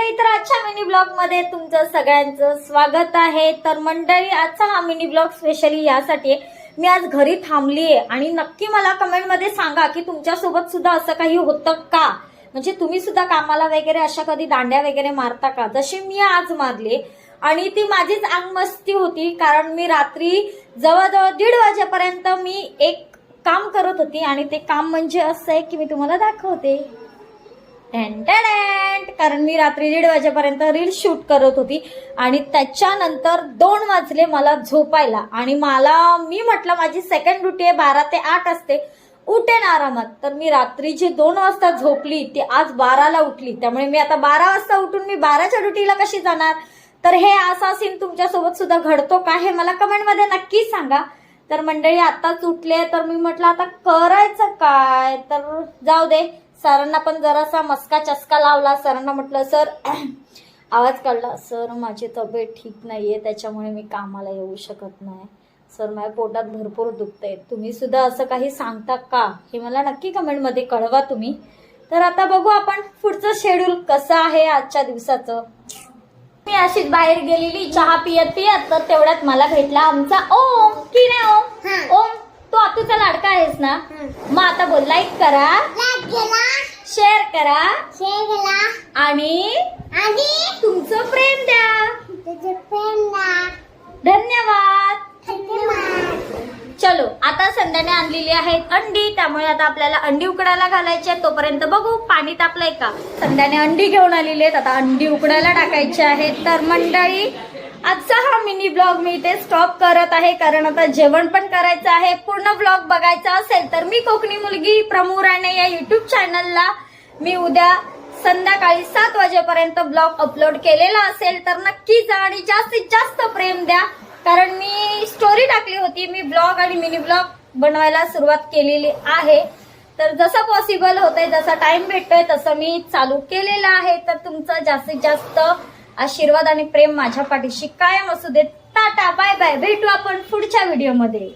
मंडळी तर आजच्या मिनी ब्लॉगमध्ये तुमचं सगळ्यांचं स्वागत आहे. तर मंडळी आजचा हा मिनी ब्लॉग स्पेशली यासाठी आहे. मी आज घरी थांबलीये आणि नक्की मला कमेंटमध्ये सांगा की तुमच्यासोबत सुद्धा असं काही होतं का? म्हणजे तुम्ही सुद्धा कामाला वगैरे अशा कधी दांड्या वगैरे मारता का? जशी मी आज मारले आणि ती माझीच अंगमस्ती होती कारण मी रात्री जवळजवळ दीड वाजेपर्यंत मी एक काम करत होती आणि ते काम म्हणजे असं आहे की मी तुम्हाला दाखवते. कारण मी रात्री दीड वाजेपर्यंत रील शूट करत होती आणि त्याच्यानंतर दोन वाजले मला झोपायला. आणि मला मी म्हटलं माझी सेकंड ड्युटी आहे बारा ते आठ असते. उठेन आरामात तर मी रात्री जी दोन वाजता झोपली ती आज बाराला उठली. त्यामुळे मी आता बारा वाजता उठून मी बाराच्या ड्युटीला कशी जाणार? तर हे असा सीन तुमच्यासोबत सुद्धा घडतो का? हे मला कमेंटमध्ये नक्की सांगा. तर मंडळी आताच उठले तर मी म्हटलं आता करायचं काय? तर जाऊ दे. सरांना पण जरासा मस्का चस्का लावला. सरांना म्हटलं सर आवाज काढला. सर माझी तब्येत ठीक नाहीये त्याच्यामुळे मी कामाला येऊ शकत नाही. सर माझ्या पोटात भरपूर दुखतंय. तुम्ही सुद्धा असं काही सांगता का? हे मला नक्की कमेंटमध्ये कळवा तुम्ही. तर आता बघू आपण पुढचं शेड्यूल कसं आहे आजच्या दिवसाचं. मी अशीच बाहेर गेलेली चहा पियत पियत तर तेवढ्यात मला भेटला आमचा ओम. की नाही ओम? ओम तू आतूचा लाडका आहेस ना? मग आता बोल लाईक करा शेअर करा. आणि तुमचं प्रेम द्या. धन्यवाद. चलो आता संध्याने आणलेली आहेत अंडी. त्यामुळे आता आपल्याला अंडी उकडायला घालायची आहे. तोपर्यंत बघू पाणी तापलंय का? संध्याने अंडी घेऊन आलेली आहेत. आता अंडी उकडायला टाकायची आहेत. तर मंडळी आजचा हा मिनी ब्लॉग मी इथे स्टॉप करत आहे कारण आता जेवण पण करायचं आहे. पूर्ण ब्लॉग बघायचा असेल तर मी कोकणी मुलगी प्रमू राणे या युट्यूब चॅनलला मी उद्या संध्याकाळी सात वाजेपर्यंत ब्लॉग अपलोड केलेला असेल तर नक्की जा आणि जास्तीत जास्त प्रेम द्या. कारण मी स्टोरी टाकली होती मी ब्लॉग आणि मिनी ब्लॉग बनवायला सुरुवात केलेली आहे. तर जसं पॉसिबल होतंय जसा टाइम भेटतोय तसं मी चालू केलेलं आहे. तर तुमचं जास्तीत जास्त आशीर्वाद आणि प्रेम माझ्या पाठीशी कायम असू देत. Tata bye bye. भेटू आपण पुढच्या व्हिडिओमध्ये